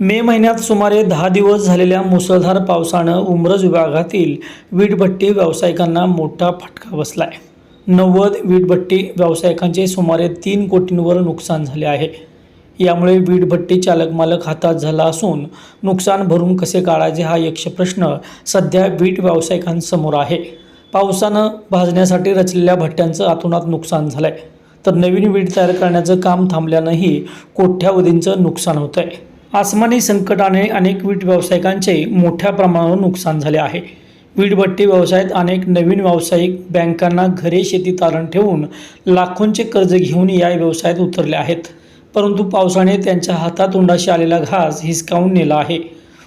मे महिन्यात सुमारे दहा दिवस झालेल्या मुसळधार पावसानं उमरज विभागातील वीटभट्टी व्यावसायिकांना मोठा फटका बसला आहे नव्वद वीटभट्टी व्यावसायिकांचे सुमारे तीन कोटींवर नुकसान झाले आहे. यामुळे वीटभट्टी चालक मालक हातात झाला असून नुकसान भरून कसे काढायचे हा यक्षप्रश्न सध्या वीट व्यावसायिकांसमोर आहे. पावसानं भाजण्यासाठी रचलेल्या भट्ट्यांचं आतोनात नुकसान झालं आहे तर नवीन वीट तयार करण्याचं काम थांबल्यानंही कोट्यावधींचं नुकसान होतं आहे आसमानी संकटाने अनेक वीट व्यावसायिकांचे मोठ्या प्रमाणावर नुकसान झाले आहे. वीटभट्टी व्यवसायात अनेक नवीन व्यावसायिक बँकांना घरे शेती तारण ठेवून लाखोंचे कर्ज घेऊन या व्यवसायात उतरले आहेत. परंतु पावसाने त्यांच्या हातातोंडाशी आलेला घास हिसकावून नेला आहे.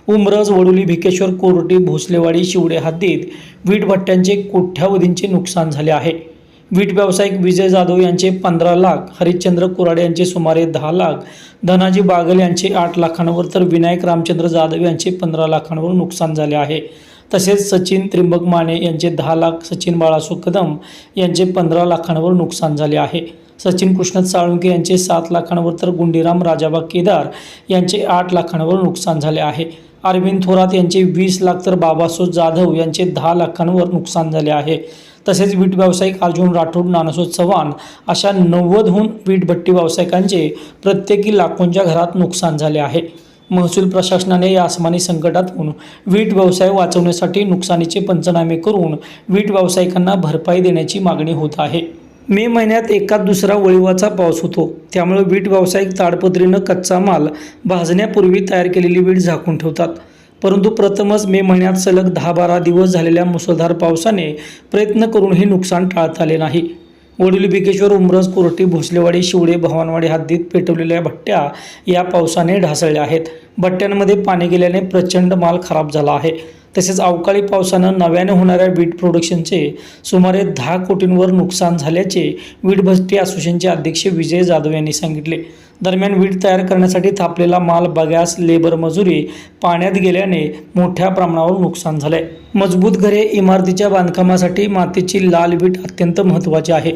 उमरज वडोली भिकेश्वर कोरटी भोसलेवाडी शिवडे हद्दीत वीटभट्ट्यांचे कोट्यावधींचे नुकसान झाले आहे. वीट व्यावसायिक विजय जाधव यांचे पंधरा लाख हरिश्चंद्र कुराडे यांचे सुमारे दहा लाख धनाजी बागल यांचे आठ लाखांवर तर विनायक रामचंद्र जाधव यांचे पंधरा लाखांवर नुकसान झाले आहे. तसेच सचिन त्रिंबक माने यांचे दहा लाख सचिन बाळासु कदम यांचे पंधरा लाखांवर नुकसान झाले आहे. सचिन कृष्ण साळुंके यांचे सात लाखांवर तर गुंडीराम राजाबा केदार यांचे आठ लाखांवर नुकसान झाले आहे. अरविंद थोरात यांचे वीस लाख तर बाबासो जाधव यांचे दहा लाखांवर नुकसान झाले आहे. तसेच वीट व्यावसायिक अर्जुन राठोड नानासो चव्हाण अशा नव्वदहून वीटभट्टी व्यावसायिकांचे प्रत्येकी लाखोंच्या घरात नुकसान झाले आहे. महसूल प्रशासनाने या आसमानी संकटातून वीट व्यवसाय वाचवण्यासाठी नुकसानीचे पंचनामे करून वीट व्यावसायिकांना भरपाई देण्याची मागणी होत आहे. मे महिन्यात एकाच दुसरा वळिवाचा पाऊस होतो. त्यामुळे वीट व्यावसायिक ताडपत्रीनं कच्चा माल भाजण्यापूर्वी तयार केलेली वीट झाकून ठेवतात. परंतु प्रथमच मे महिन्यात सलग दहा बारा दिवस झालेल्या मुसळधार पावसाने प्रयत्न करूनही नुकसान टाळता आले नाही. वडील बिकेश्वर उमरज कोरटी भोसलेवाडी शिवडे भवानवाडी हद्दीत पेटवलेल्या भट्ट्या या पावसाने ढासळल्या आहेत. भट्ट्यांमध्ये पाणी गेल्याने प्रचंड माल खराब झाला आहे. तसेच अवकाळी पावसानं नव्याने होणाऱ्या वीट प्रोडक्शनचे सुमारे दहा कोटींवर नुकसान झाल्याचे वीटभट्टी असोसिएशनचे अध्यक्ष विजय जाधव यांनी सांगितले. दरम्यान वीट तयार करण्यासाठी थापलेला माल बगॅस लेबर मजुरी पाण्यात गेल्याने मोठ्या प्रमाणावर नुकसान झालंय मजबूत घरे इमारतीच्या बांधकामासाठी मातीची लाल वीट अत्यंत महत्त्वाची आहे.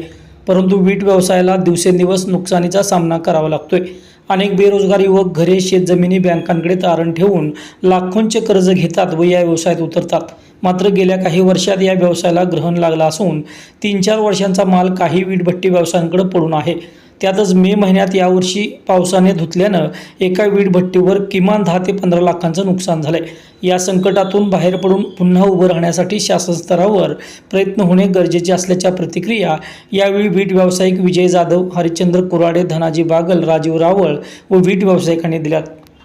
परंतु वीट व्यवसायाला दिवसेंदिवस नुकसानीचा सामना करावा लागतोय. अनेक बेरोजगार युवक घरे शेतजमिनी बँकांकडे तारण ठेवून लाखोंचे कर्ज घेतात व या व्यवसायात उतरतात. मात्र गेल्या काही वर्षात या व्यवसायाला ग्रहण लागला असून तीन चार वर्षांचा माल काही वीटभट्टी व्यवसायांकडे पडून आहे. त्यातच मे महिन्यात यावर्षी पावसाने धुतल्यानं एका वीटभट्टीवर किमान दहा ते पंधरा लाखांचं नुकसान झालंय. या संकटातून बाहेर पडून पुन्हा उभं राहण्यासाठी शासन स्तरावर प्रयत्न होणे गरजेचे असल्याच्या प्रतिक्रिया यावेळी वीट व्यावसायिक विजय जाधव हरिश्चंद्र कुराडे धनाजी बागल राजीव रावळ व वीट व्यावसायिकांनी दिल्यात.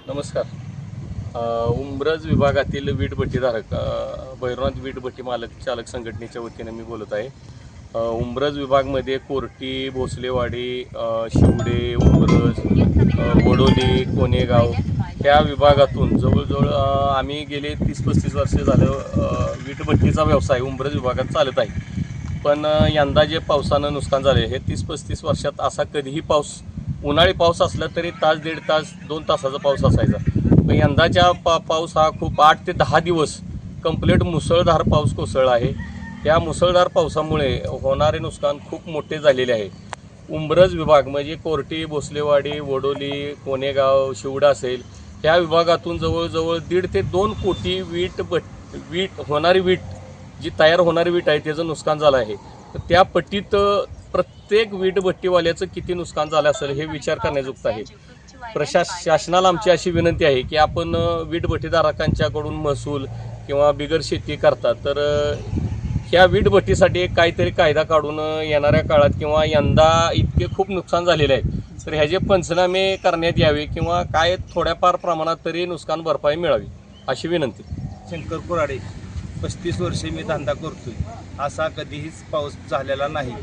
नमस्कार. उमरज विभागातील वीटभट्टीधारक अ, भैरवनाथ वीटभट्टी मालक चालक संघटनेच्या वतीनं मी बोलत आहे. उंब्रज विभागमध्ये कोर्टी भोसलेवाडी शिवडे उंब्रज वडोली कोणेगाव त्या विभागातून जवळजवळ आम्ही गेले तीस पस्तीस वर्ष झालं वीटभट्टीचा व्यवसाय उंब्रज विभागात चालत आहे. पण यंदा जे पावसानं नुकसान झाले हे तीस पस्तीस वर्षात असा कधीही पाऊस उन्हाळी पाऊस असला तरी तास दीड तास दोन तासाचा पाऊस असायचा. पण यंदाच्या पा पाऊस हा खूप आठ ते दहा दिवस कंप्लीट मुसळधार पाऊस कोसळला आहे. त्या मुसळधार पावसामुळे होणारे नुकसान खूप मोठे झालेले आहे. उंब्रज विभाग म्हणजे कोर्टी भोसलेवाडी वडोली कोणेगाव शिवडा असेल त्या विभागातून जवळजवळ दीड ते दोन कोटी वीट भट वीट होणारी वीट जी तयार होणारी वीट आहे त्याचं नुकसान झालं आहे. तर त्या पट्टीत प्रत्येक वीट भट्टीवाल्याचं किती नुकसान झालं असेल हे विचार करण्याजुक्त आहे. प्रशास शासनाला आमची अशी विनंती आहे की आपण वीट भट्टीधारकांच्याकडून महसूल किंवा बिगर शेती करतात तर ह्या वीटभट्टीसाठी एक काहीतरी कायदा काढून येणाऱ्या काळात किंवा यंदा इतके खूप नुकसान झालेले आहे. तर ह्याचे पंचनामे करण्यात यावे किंवा काय थोड्याफार प्रमाणात तरी नुकसान भरपाई मिळावी अशी विनंती. शंकर कुराडे पस्तीस वर्षे मी धंदा करतोय. असा कधीहीच पाऊस झालेला नाही.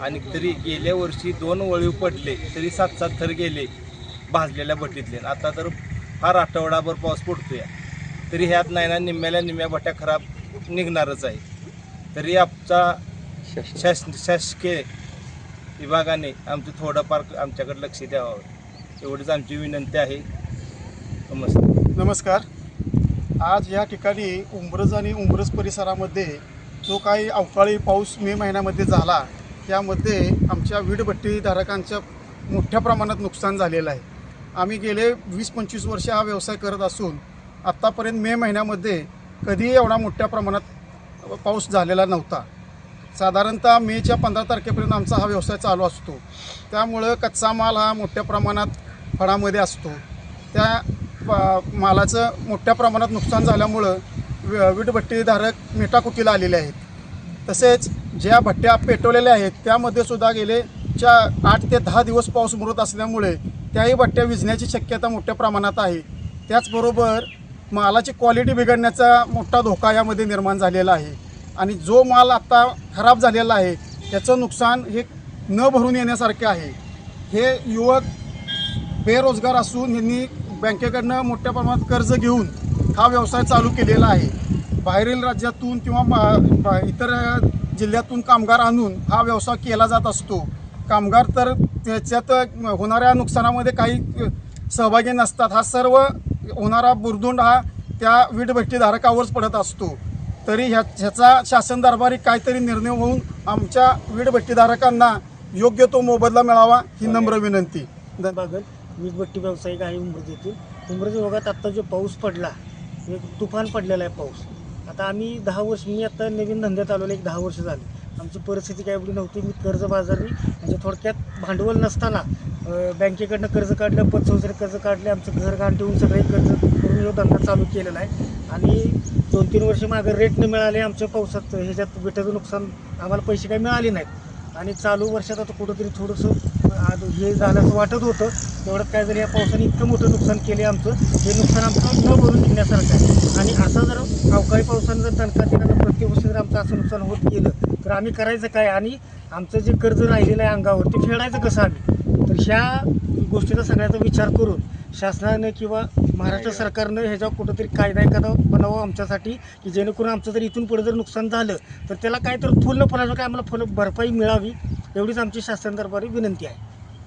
आणि तरी गेल्या वर्षी दोन वळीव पडले तरी सात सात थर गेले भाजलेल्या भट्टीतले. आता तर फार आठवडाभर पाऊस पडतोय. तरी ह्यात नाही ना निम्म्याला निम्म्या भट्ट्या खराब निघणारच आहे. तरी आमचा शास शासकीय विभागाने आमचं थोडंफार आमच्याकडे लक्ष द्यावं. एवढीच आमची विनंती आहे. नमस्ते नमस्कार. आज या ठिकाणी उंबरज आणि उंबरज परिसरामध्ये जो काही अवकाळी पाऊस मे महिन्यामध्ये झाला त्यामध्ये आमच्या वीटभट्टीधारकांचं मोठ्या प्रमाणात नुकसान झालेलं आहे. आम्ही गेले वीस पंचवीस वर्ष हा व्यवसाय करत असून आत्तापर्यंत मे महिन्यामध्ये कधीही एवढा मोठ्या प्रमाणात पाऊस झालेला नव्हता. साधारणतः मेच्या पंधरा तारखेपर्यंत आमचा हा व्यवसाय चालू असतो. त्यामुळं कच्चा माल हा मोठ्या प्रमाणात फळामध्ये असतो. त्या प- मालाचं मोठ्या प्रमाणात नुकसान झाल्यामुळं वी- वीटभट्टीधारक मेटाकुटीला आलेले आहेत. तसेच ज्या भट्ट्या पेटवलेल्या आहेत त्यामध्ये सुद्धा गेले च्या आठ ते दहा दिवस पाऊस मुरत असल्यामुळे त्याही भट्ट्या विझण्याची शक्यता मोठ्या प्रमाणात आहे. त्याचबरोबर मालाची क्वालिटी बिघडण्याचा मोठा धोका यामध्ये निर्माण झालेला आहे. आणि जो माल आत्ता खराब झालेला आहे त्याचं नुकसान हे न भरून येण्यासारखे आहे. हे युवक बेरोजगार असून यांनी बँकेकडनं मोठ्या प्रमाणात कर्ज घेऊन हा व्यवसाय चालू केलेला आहे. बाहेरील राज्यातून किंवा मा- इतर जिल्ह्यातून कामगार आणून हा व्यवसाय केला जात असतो. कामगार तर त्याच्यात होणाऱ्या नुकसानामध्ये काही सहभागी नसतात. हा सर्व होणारा बुरदुंड हा त्या वीटभट्टीधारकावरच पडत असतो. तरी ह्या ह्याचा शासन दरबारी काहीतरी निर्णय होऊन आमच्या वीटभट्टीधारकांना योग्य तो मोबदला मिळावा ही नम्र विनंती. बागल वीजभट्टी व्यावसायिक आहे उमरज येथील. उमरज विभागात आत्ता जो पाऊस पडला एक तुफान पडलेला आहे पाऊस. आता आम्ही दहा वर्ष मी आता नवीन धंद्यात आलेलो एक दहा वर्ष झाली. आमची परिस्थिती काय एवढी नव्हती. मी कर्जबाजारी म्हणजे थोडक्यात भांडवल नसताना बँकेकडनं कर्ज काढलं पतसंस्थेने कर्ज काढले आमचं घर घाण ठेवून सगळे कर्ज करून धंदा चालू केलेला आहे. आणि दोन तीन वर्ष मागं रेट न मिळाले आमच्या पावसात ह्याच्यात बेटाचं नुकसान आम्हाला पैसे काही मिळाले नाहीत. आणि चालू वर्षात आता कुठंतरी थोडंसं आज हे झालं असं वाटत होतं. तेवढं काय झालं या पावसाने इतकं मोठं नुकसान केले आमचं. हे नुकसान आमचं न भरून निघण्यासारखं आहे. आणि असं जर अवकाळी पावसानं जर दणका दिला तर प्रत्येक वर्षी जर आमचं असं नुकसान होत गेलं तर आम्ही करायचं काय? आणि आमचं जे कर्ज राहिलेलं आहे अंगावर ते फेडायचं कसं आम्ही? तर ह्या गोष्टीचा सगळ्याचा विचार करून शासनानं किंवा महाराष्ट्र सरकारनं ह्याच्यावर कुठंतरी कायदा एखादा बनावा आमच्यासाठी की जेणेकरून आमचं जर इथून पुढे जर नुकसान झालं तर त्याला काहीतरी फुल फुलाचं काय आम्हाला फुल भरपाई मिळावी? एवढीच आमची शासन विनंती आहे.